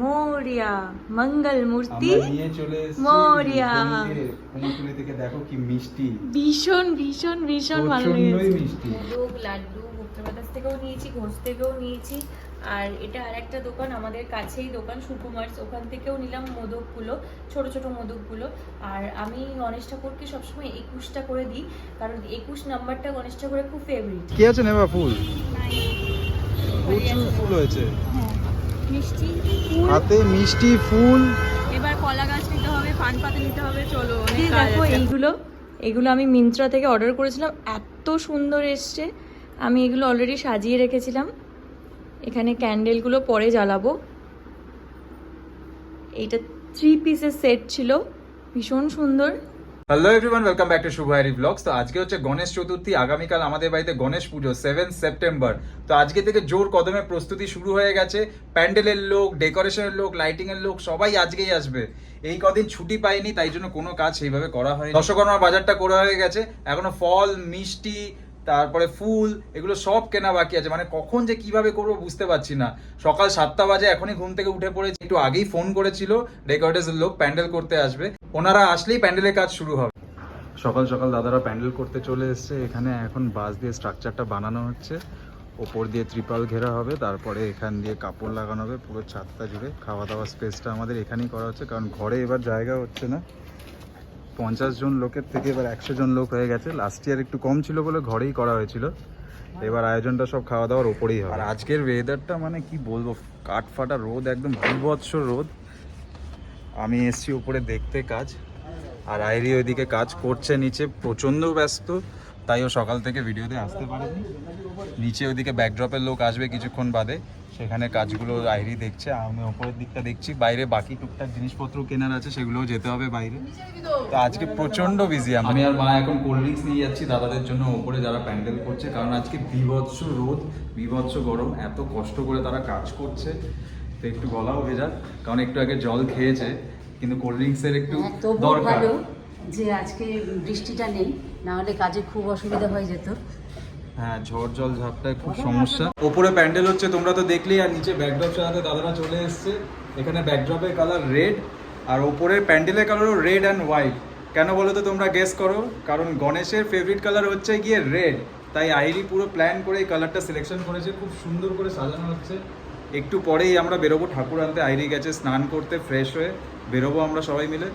Moria মঙ্গল মূর্তি আমরা নিয়ে চলে এসেছি মরিয়া। কুমোরটুলি। কুমোরটুলি থেকে দেখো কি মিষ্টি। ভীষণ ভীষণ ভীষণ ভালো লেগেছে। মোদক লাড্ডু থেকেও নিয়েছি ঘোষ থেকেও নিয়েছি। আর এটা আর একটা দোকান আমাদের কাছেই দোকান সুকুমার্স। ওখান থেকেও নিলাম মোদকগুলো ছোট ছোট মোদকগুলো। আর আমি গণেশ ঠাকুরকে সবসময় একুশটা করে দিই কারণ একুশ নাম্বারটা গণেশ ঠাকুরের খুব ফেভারিট কি আছে নেবা ফুল? প্রচুর ফুল হয়েছে। হ্যাঁ। মিষ্টি ফুল। হাতে মিষ্টি ফুল। এবার কলা গাছ নিতে হবে পান পাতা নিতে হবে চলো দেখো এইগুলো এগুলো আমি মিন্ত্রা থেকে অর্ডার করেছিলাম এত সুন্দর এসছে। আমি এগুলো অলরেডি সাজিয়ে রেখেছিলাম। এখানে ক্যান্ডেলগুলো পরে জ্বালাবো। এইটা থ্রি পিসের সেট ছিল ভীষণ সুন্দর। Hello everyone welcome back to Shubho Hari vlogs তো আজকে হচ্ছে গণেশ চতুর্থী, আগামীকাল আমাদের বাড়িতে গণেশ পুজো সেভেন সেপ্টেম্বর তো আজকে থেকে জোর কদমে প্রস্তুতি শুরু হয়ে গেছে। প্যান্ডেলের লোক ডেকোরেশনের লোক লাইটিংয়ের লোক, সবাই আজকেই আসবে। এই কদিন ছুটি পায়নি তাই জন্য কোনো কাজ সেইভাবে করা হয় দশকর্মার বাজারটা করা হয়ে গেছে। এখনও ফল, মিষ্টি তারপরে ফুল, এগুলো সব কেনা বাকি আছে। মানে কখন যে কীভাবে করব বুঝতে পারছি না। সকাল সাতটা বাজে, এখনই ঘুম থেকে উঠে পড়েছি। একটু আগেই ফোন করেছিল ডেকোরেটার্স লোক প্যান্ডেল করতে আসবে। ওনারা আসলেই প্যান্ডেলের কাজ শুরু হবে। সকাল সকাল দাদারা প্যান্ডেল করতে চলে এসেছে। এখানে এখন বাঁশ দিয়ে স্ট্রাকচারটা বানানো হচ্ছে। ওপর দিয়ে ত্রিপাল ঘেরা হবে, তারপরে এখান দিয়ে কাপড় লাগানো হবে, পুরো ছাদটা জুড়ে। খাওয়া দাওয়া স্পেসটা আমাদের এখানেই করা হচ্ছে, কারণ ঘরে এবার জায়গা হচ্ছে না। পঞ্চাশ জন লোকের থেকে এবার একশো জন লোক হয়ে গেছে। লাস্ট ইয়ার একটু কম ছিল বলে ঘরেই করা হয়েছিল। এবার আয়োজনটা সব খাওয়া দাওয়ার ওপরেই হয় আর আজকের ওয়েদারটা মানে কি বলব? কাঠ ফাটা রোদ, একদম বিভৎস রোদ। আমি এসছি উপরে দেখতে কাজ। আর আইরি ওইদিকে কাজ করছে নিচে প্রচণ্ড ব্যস্ত। তাই ও সকাল থেকে ভিডিওতে আসতে পারেনি। নিচে ওইদিকে ব্যাকড্রপের লোক আসবে কিছুক্ষণ বাদে। সেখানে কাজগুলো আইরি দেখছে আমি ওপরের দিকটা দেখছি। বাইরে বাকি টুকটাক জিনিসপত্র কেনার আছে সেগুলোও যেতে হবে বাইরে। তো আজকে প্রচণ্ড বিজি আমি আর মা এখন কোল্ড ড্রিঙ্কস নিয়ে যাচ্ছি দাদাদের জন্য ওপরে যারা প্যান্ডেল করছে কারণ আজকে বিভৎস রোদ বিভৎস গরম এত কষ্ট করে তারা কাজ করছে। তো একটু গলাও ভেজা কারণ একটু আগে জল খেয়েছে কিন্তু কোল্ড ড্রিঙ্কসের একটু দরকার। যে আজকে বৃষ্টিটা নেই না হলে কাজে খুব অসুবিধা হয়ে যেত। হ্যাঁ ঝড় জল ঝাপটায় খুব সমস্যা। ওপরে প্যান্ডেল হচ্ছে তোমরা তো দেখলেই আর নিচে ব্যাকড্রপ চালাতে দাদারা চলে এসছে। এখানে ব্যাকড্রপের কালার রেড আর ওপরের প্যান্ডেলের কালারও রেড অ্যান্ড হোয়াইট কেন বলো তো তোমরা গেস করো? কারণ গণেশের ফেভারিট কালার হচ্ছে গিয়ে রেড তাই আইরি পুরো প্ল্যান করে এই কালারটা সিলেকশন করেছে খুব সুন্দর করে সাজানো হচ্ছে। একটু পরেই আমরা বেরোবো ঠাকুর আনতে। আইরি গেছে স্নান করতে ফ্রেশ হয়ে। বেরোবো আমরা সবাই মিলে।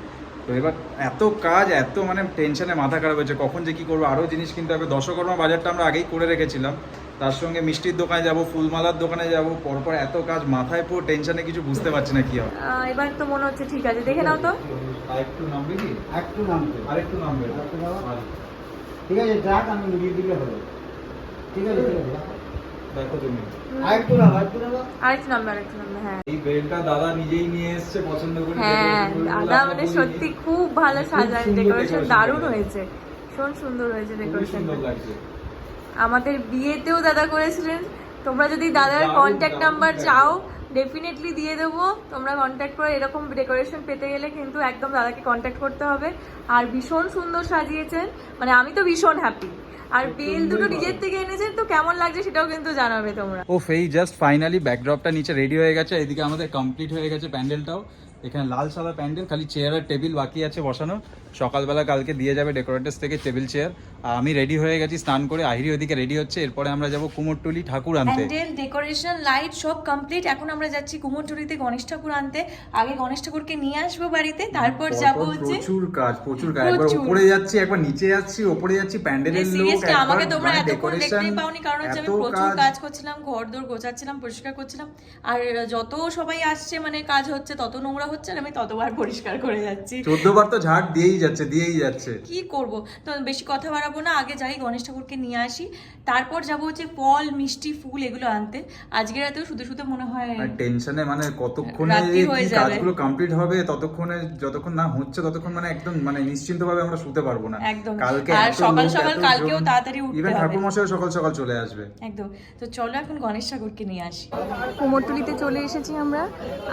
তো এবার এত কাজ এত মানে টেনশনে মাথা খারাপ হয়েছে কখন যে কি করব? আরও জিনিস কিনতে হবে। দশকর্মা বাজারটা আমরা আগেই করে রেখেছিলাম। তার সঙ্গে মিষ্টির দোকানে যাব ফুলমালার দোকানে যাব পরপর এত কাজ মাথায় পুরো টেনশনে কিছু বুঝতে পারছি না কি হবে। এবার তো মনে হচ্ছে ঠিক আছে। দেখে নাও তো। আরেকটু নামবে কি? একটু নামতে। আরেকটু নামবে। ঠিক আছে যাক আমি মিলিয়ে দিলে ঠিক আছে দেখো তুমি। আরেকটু নামো আরেকটু নামো আরেকটু নাম্বার আরেকটু নাম্বার হ্যাঁ। এই বেলটা দাদা নিজেই নিয়ে এসেছে পছন্দ করে হ্যাঁ দাদা মানে সত্যি খুব ভালো ডেকোরেশন দারুণ হয়েছে। ভীষণ সুন্দর হয়েছে ডেকোরেশন আমাদের বিয়েতেও দাদা করেছিলেন। তোমরা যদি দাদার কন্ট্যাক্ট নাম্বার চাও ডেফিনেটলি দিয়ে দেবো। তোমরা কন্ট্যাক্ট করে এরকম ডেকোরেশন পেতে গেলে কিন্তু একদম দাদাকে কন্ট্যাক্ট করতে হবে। আর ভীষণ সুন্দর সাজিয়েছেন। মানে আমি তো ভীষণ হ্যাপি আর বেল দুটো নিজের থেকে এনেছেন তো কেমন লাগছে সেটাও কিন্তু জানাবে তোমরা। ও এই জাস্ট ফাইনালি ব্যাকড্রপটা নিচে রেডি হয়ে গেছে এদিকে আমাদের কমপ্লিট হয়ে গেছে প্যান্ডেলটাও। এখানে লাল সাদা প্যান্ডেল খালি চেয়ার আর টেবিল বাকি আছে বসানো সকালবেলা কালকে দিয়ে যাবে ডেকোরেটার্স থেকে টেবিল চেয়ার আর আমি রেডি হয়ে গেছি স্নান করে আহিরি ওদিকে রেডি হচ্ছে। এরপরে আমরা যাব কুমোরটুলি ঠাকুর আনতে। প্যান্ডেল ডেকোরেশন লাইট সব কমপ্লিট এখন আমরা যাচ্ছি কুমোরটুলিতে গণেশ ঠাকুর আনতে। আগে গণেশ ঠাকুরকে নিয়ে আসব বাড়িতে তারপর যাব হচ্ছে প্রচুর কাজ প্রচুর কাজ। একবার উপরে যাচ্ছি একবার নিচে যাচ্ছি উপরে যাচ্ছি প্যান্ডেলের লোক সিরিয়াসলি আমাকে তোমরা মানে এতক্ষণ দেখতেই পাওনি কারণ হচ্ছে আমি প্রচুর কাজ। করছিলাম ঘর দোর গোছাচ্ছিলাম পরিষ্কার করছিলাম। আর যত সবাই আসছে মানে কাজ হচ্ছে তত নোংরা হচ্ছে আর আমি ততবার পরিষ্কার করে যাচ্ছি। চোদ্দ বার তো ঝাড় দিয়েই যাচ্ছে দিয়েই যাচ্ছে। কি করব? তো বেশি কথা বাড়াবো না আগে যাই গণেশ ঠাকুরকে নিয়ে আসি। তারপর যাব হচ্ছে ফল মিষ্টি ফুল এগুলো আনতে। আজকে রাতেও শুধু শুধু মনে হয় টেনশনে মানে কতক্ষণে। কাজগুলো কমপ্লিট হবে ততক্ষণে যতক্ষণ না হচ্ছে ততক্ষণ মানে একদম মানে নিশ্চিন্ত ভাবে আমরা শুতে পারব না। একদম। কালকে আর সকাল সকাল কালকেও তাড়াতাড়ি উঠতে হবে। ঠাকুর মশাই সকাল সকাল চলে আসবে। একদম। তো চলো এখন গণেশ ঠাকুরকে নিয়ে আসি। কুমোরটুলিতে চলে এসেছি আমরা।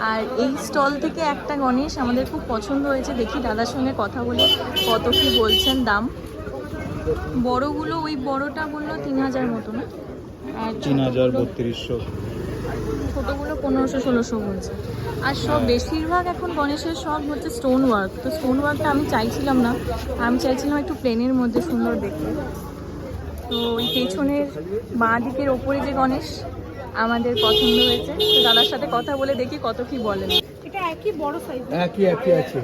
আর এই স্টল থেকে একটা গণেশ আমাদের খুব পছন্দ হয়েছে। দেখি দাদার সঙ্গে কথা বলে কত কি বলছেন দাম। বড়গুলো ওই বড়টা বলল তিন হাজার মতো না? আর তিন হাজার ছোটগুলো- বত্রিশশো। ছোটোগুলো পনেরোশো ষোলোশো বলছে। আর সব বেশিরভাগ এখন গণেশের সব হচ্ছে স্টোন ওয়ার্ক তো স্টোন ওয়ার্কটা আমি চাইছিলাম না। আমি চাইছিলাম একটু প্লেনের মধ্যে সুন্দর দেখতে। তো ওই পেছনের বাঁ দিকের ওপরে যে গণেশ আমাদের পছন্দ হয়েছে। তো দাদার সাথে কথা বলে দেখি কত কি বলেন। এটা একই বড় সাইজ একই একই আছে।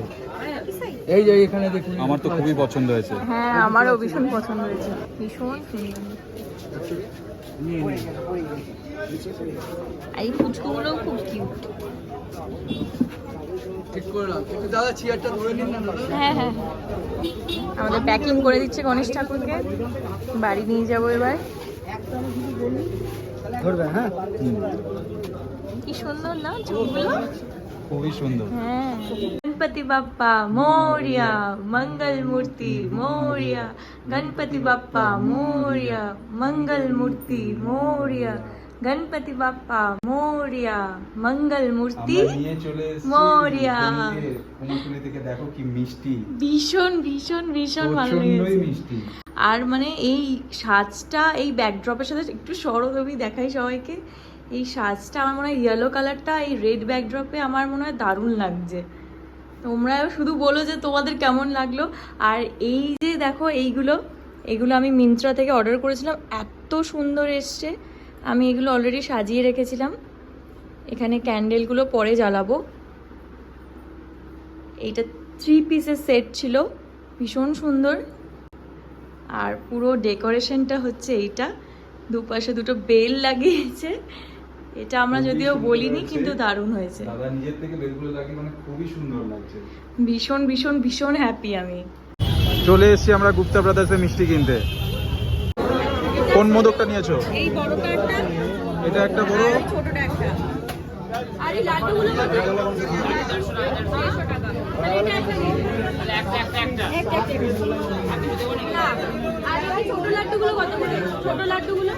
এই যে এখানে দেখুন। আমার তো খুবই পছন্দ হয়েছে। হ্যাঁ আমারও ভীষণ পছন্দ হয়েছে। ভীষণ সুন্দর। এই ফুচকুগুলোও খুব কিউট ঠিক দাদা চেয়ারটা ধরে নিন না দাদা। হ্যাঁ হ্যাঁ। আমাদের প্যাকিং করে দিচ্ছে গণেশ ঠাকুরকে। বাড়ি নিয়ে যাব এবার। হ্যাঁ? কি সুন্দর না চুলগুলো? খুবই সুন্দর। গণপতি বাপ্পা মৌরিয়া মঙ্গল মূর্তি মৌরিয়া গণপতি বাপ্পা মৌরিয়া মঙ্গল মূর্তি মৌরিয়া গণপতি বাপ্পা মৌরিয়া মঙ্গল মূর্তি মৌরিয়া। থেকে দেখো কি মিষ্টি। ভীষণ ভীষণ ভীষণ ভালো লেগেছে। আর মানে এই সাজটা এই ব্যাকড্রপের সাথে একটু সরলভাবেই দেখাই সবাইকে। এই সাজটা আমার মনে হয় ইয়েলো কালারটা এই রেড ব্যাকড্রপে আমার মনে হয় দারুণ লাগছে। তোমরাও শুধু বলো যে তোমাদের কেমন লাগল। আর এই যে দেখো এইগুলো, এগুলো আমি মিন্ত্রা থেকে অর্ডার করেছিলাম। এত সুন্দর এসছে। আমি এগুলো অলরেডি সাজিয়ে রেখেছিলাম। এখানে ক্যান্ডেলগুলো পরে জ্বালাবো। এইটা থ্রি পিসের সেট ছিল। ভীষণ সুন্দর। আর পুরো ডেকোরেশনটা হচ্ছে এইটা। দুপাশে দুটো বেল লাগিয়েছে। এটা আমরা যদিও বলিনি কিন্তু দারুণ হয়েছে। দাদা নিজের থেকে বেলগুলো লাগিয়ে মানে খুবই সুন্দর লাগছে। ভীষণ ভীষণ ভীষণ হ্যাপি আমি। চলে এসেছি আমরা গুপ্তা ব্রাদার্সে মিষ্টি কিনতে। কোন মোদকটা নিয়েছো? এই বড় কার্ডটা। এটা একটা বড়? ছোটটা একটা। আর এই লাড্ডুগুলো কত? দেড়শো টাকা আর এটা একটা দিন। একটা, একটা। না, আর এই ছোট লাড্ডুগুলো কত করে? ছোট লাড্ডুগুলো?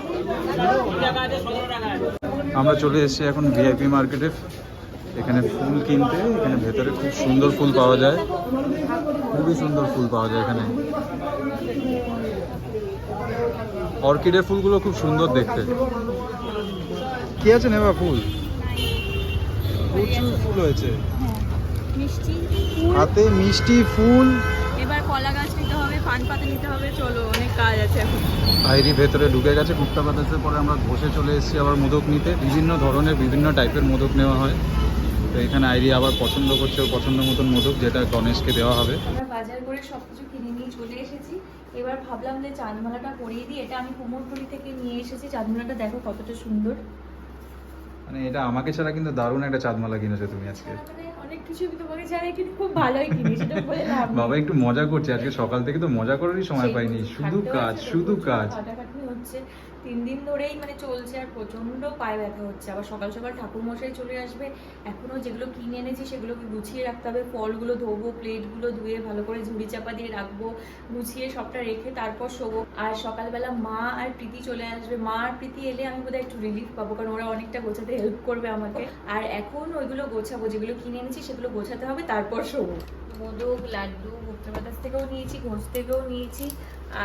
আমরা চলে এসেছি এখন ভিআইপি মার্কেটে এখানে ফুল কিনতে এখানে ভেতরে খুব সুন্দর ফুল পাওয়া যায়। খুবই সুন্দর ফুল পাওয়া যায় এখানে। অর্কিডের ফুলগুলো খুব সুন্দর দেখতে। কি আছে নেবা ফুল? প্রচুর ফুল হয়েছে। হাতে মিষ্টি ফুল। কলা গাছ নিতে হবে পান পাতা নিতে হবে চলো অনেক কাজ আছে এখন। আইরি ভেতরে ঢুকে গেছে গুপ্তা বাতাসের পরে আমরা ঘষে চলে এসেছি আবার মোদক নিতে। বিভিন্ন ধরনের বিভিন্ন টাইপের মোদক নেওয়া হয়। তো এখানে আইরি আবার পছন্দ করছে পছন্দ মতন মোদক যেটা গণেশকে দেওয়া হবে। আমরা বাজার করে সব কিছু কিনে নিয়ে চলে এসেছি। এবার ভাবলাম যে চাঁদমালাটা পরিয়ে দিই এটা আমি কুমোরটুলি থেকে নিয়ে এসেছি। চাঁদমালাটা দেখো কতটা সুন্দর। মানে এটা আমাকে ছাড়া কিন্তু দারুণ একটা চাঁদমালা কিনেছো তুমি আজকে। মানে কিছু আমি তোমাকে জানাই কিন্তু খুব ভালোই কিনি সেটা বলে লাভ বাবা একটু মজা করছে। আজকে সকাল থেকে তো মজা করারই সময় পাইনি। শুধু কাজ শুধু কাজ। হচ্ছে। তিন দিন ধরেই মানে চলছে আর প্রচণ্ড পায়ে ব্যথা হচ্ছে। আবার সকাল সকাল ঠাকুর মশাই চলে আসবে। এখনও যেগুলো কিনে এনেছি সেগুলোকে গুছিয়ে রাখতে হবে। ফলগুলো ধোবো, প্লেটগুলো ধুয়ে ভালো করে ঝুড়ি চাপা দিয়ে রাখব, গুছিয়ে সবটা রেখে তারপর শোবো। আর সকালবেলা মা আর প্রীতি চলে আসবে। মা আর প্রীতি এলে আমি বোধহয় একটু রিলিফ পাবো, কারণ ওরা অনেকটা গোছাতে হেল্প করবে আমাকে। আর এখন ওইগুলো গোছাবো, যেগুলো কিনে এনেছি সেগুলো গোছাতে হবে, তারপর শোবো। মোদক, লাড্ডু ভুট্টা বাতাস থেকেও নিয়েছি, ঘোষ থেকেও নিয়েছি।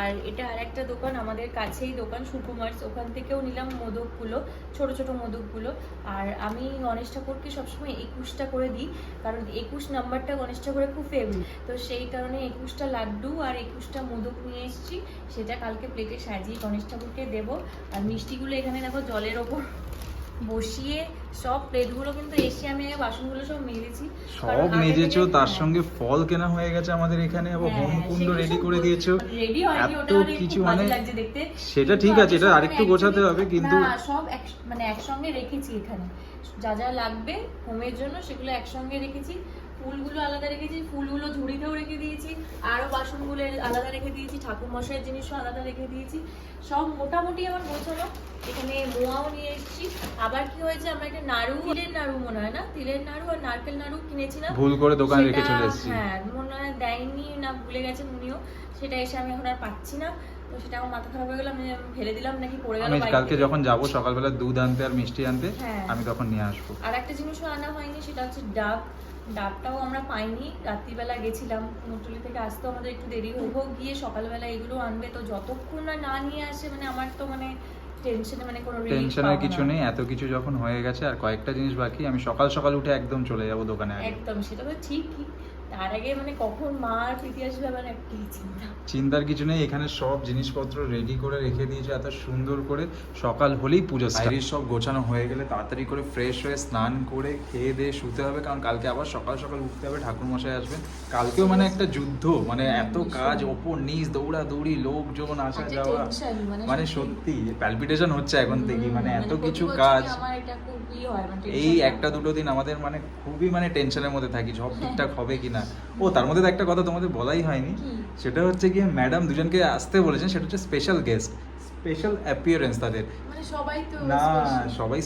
আর এটা আর একটা দোকান, আমাদের কাছেই দোকান, সুকুমার্স। ওখান থেকেও নিলাম মোদকগুলো, ছোট ছোট মোদকগুলো। আর আমি গণেশ ঠাকুরকে সবসময় একুশটা করে দিই, কারণ একুশ নাম্বারটা গণেশ ঠাকুরের খুব ফেভারিট তো সেই কারণে একুশটা লাড্ডু আর একুশটা মোদক নিয়ে এসেছি। সেটা কালকে প্লেটে সাজিয়ে গণেশ ঠাকুরকে দেবো। আর মিষ্টিগুলো এখানে দেখো জলের ওপর। বসিয়ে সব প্লেটগুলো কিন্তু এসে আমি আগে বাসনগুলো সব মেরেছি সব মেজেছো তার সঙ্গে ফল কেনা হয়ে গেছে আমাদের এখানে আবার হোম কুণ্ড রেডি করে দিয়েছ। রেডি হয়নি ওটা কিছু মানে দেখতে। সেটা ঠিক আছে এটা আরেকটু গোছাতে হবে কিন্তু সব এক- মানে একসঙ্গে রেখেছি এখানে। যা যা লাগবে হোমের জন্য সেগুলো একসঙ্গে রেখেছি। ফুলগুলো আলাদা রেখেছি ফুলগুলো ঝুড়িতেও রেখে দিয়েছি আরও বাসনগুলো আলাদা রেখে দিয়েছি ঠাকুর মশাইয়ের জিনিসও আলাদা রেখে দিয়েছি। সব মোটামুটি আমার গোছানো এখানে মোয়াও নিয়ে এসেছি। আবার কি হয়েছে আমরা একটা নাড়ু তিলের নাড়ু মনে হয় না? তিলের নাড়ু আর নারকেল নাড়ু কিনেছিলাম। ভুল করে দোকানে রেখে চলে এসেছি। হ্যাঁ মনে হয় দেয়নি না ভুলে গেছেন উনিও সেটা এসে আমি এখন আর পাচ্ছি না। তো সেটা আমার মাথা খারাপ হয়ে গেল আমি ফেলে দিলাম নাকি পড়ে গেল আমি কালকে যখন যাব সকালবেলা দুধ আনতে আর মিষ্টি আনতে হ্যাঁ। আমি তখন নিয়ে আসব। আর একটা জিনিসও আনা হয়নি সেটা হচ্ছে ডাব। ডাবটাও আমরা পাইনি রাত্রিবেলা গেছিলাম কুমোরটুলি থেকে আসতেও আমাদের একটু দেরি হোক গিয়ে সকালবেলা এগুলো আনবে তো যতক্ষণ না না নিয়ে আসে মানে আমার তো মানে টেনশনে মানে কোনো টেনশনের কিছু নেই এত কিছু যখন হয়ে গেছে আর কয়েকটা জিনিস বাকি আমি সকাল সকাল উঠে একদম চলে যাব দোকানে একদম সেটা তো ঠিকই। তার আগে মানে কখন মা আর প্রীতি আসবে আমার একটাই চিন্তা। চিন্তার কিছু নেই এখানে সব জিনিসপত্র রেডি করে রেখে দিয়েছে এত সুন্দর করে সকাল হলেই পুজো বাইরের সব গোছানো হয়ে গেলে তাড়াতাড়ি করে ফ্রেশ হয়ে স্নান করে খেয়ে দিয়ে শুতে হবে কারণ কালকে আবার সকাল সকাল উঠতে হবে ঠাকুর মশাই আসবেন। কালকেও মানে একটা যুদ্ধ মানে এত কাজ ওপর নিচ দৌড়া দৌড়ি লোকজন আসা যাওয়া। মানে সত্যি। প্যালপিটেশন হচ্ছে এখন থেকেই মানে এত কিছু কাজ। আমার এটা খুবই হয় মানে এই একটা দুটো দিন আমাদের মানে খুবই মানে টেনশনের মধ্যে থাকি সব ঠিকঠাক হবে কিনা। ও তার মধ্যে তো একটা কথা তোমাদের বলাই হয়নি। সেটা হচ্ছে গিয়ে ম্যাডাম দুজনকে আসতে বলেছেন সেটা হচ্ছে স্পেশাল গেস্ট স্পেশাল অ্যাপিয়ারেন্স তাদের। মানে সবাই তো না সবাই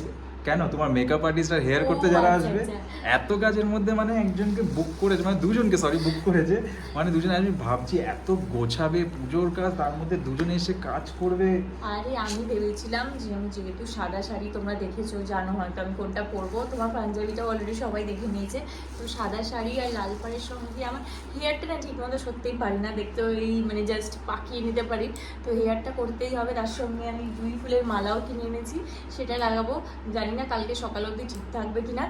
কেন? তোমার মেকআপ আর্টিস্ট আর হেয়ার করতে যারা আচ্ছা, আসবে আচ্ছা। এত কাজের মধ্যে মানে একজনকে বুক করেছে মানে দুজনকে সরি বুক করেছে মানে দুজন আমি ভাবছি এত গোছাবে পুজোর কাজ তার মধ্যে দুজনে এসে কাজ করবে। আরে আমি ভেবেছিলাম যে আমি যেহেতু সাদা শাড়ি তোমরা দেখেছ জানো হয়তো আমি কোনটা পরবো। তোমার পাঞ্জাবিটা অলরেডি সবাই দেখে নিয়েছে। তো সাদা শাড়ি আর লাল পাড়ের সঙ্গে আমার হেয়ারটা না ঠিক মতো সত্যিই পারি না দেখতে ওই মানে জাস্ট পাকিয়ে নিতে পারি। তো হেয়ারটা করতেই হবে তার সঙ্গে আমি দুই ফুলের মালাও কিনে এনেছি সেটা লাগাবো। জানি না কালকে সকাল অবধি ঠিক থাকবে কিনা।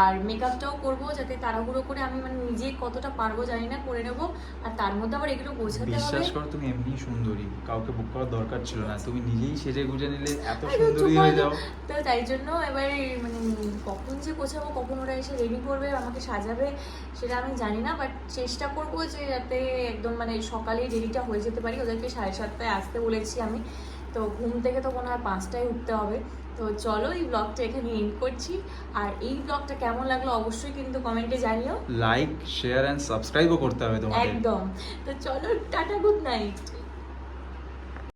আর মেকআপটাও করব যাতে তাড়াহুড়ো করে আমি মানে নিজে কতটা পারব জানি না করে নেব। আর তার মধ্যে আবার এগুলো বোঝাতে হবে। বিশ্বাস করো তুমি এমনি সুন্দরী। কাউকে বুক করার দরকার ছিল না। তুমি নিজেই সেজে গুজে নিলে এত সুন্দরী হয়ে যাও। তো তাই জন্য এবারে মানে কখন যে গোছাবো কখন ওরা এসে রেডি করবে আমাকে সাজাবে সেটা আমি জানি না। বাট চেষ্টা করব যে যাতে একদম মানে সকালেই রেডিটা হয়ে যেতে পারি। ওদেরকে সাড়ে সাতটায় আসতে বলেছি আমি। তো ঘুম থেকে তো মনে হয় পাঁচটায় উঠতে হবে। তো চলো এই ব্লগটা এখানে এন্ড করছি। আর এই ব্লগটা কেমন লাগল অবশ্যই কিন্তু কমেন্টে জানিও। লাইক শেয়ার অ্যান্ড সাবস্ক্রাইবও করতে হবে তোমাদের। একদম। তো চলো টাটা গুড নাইট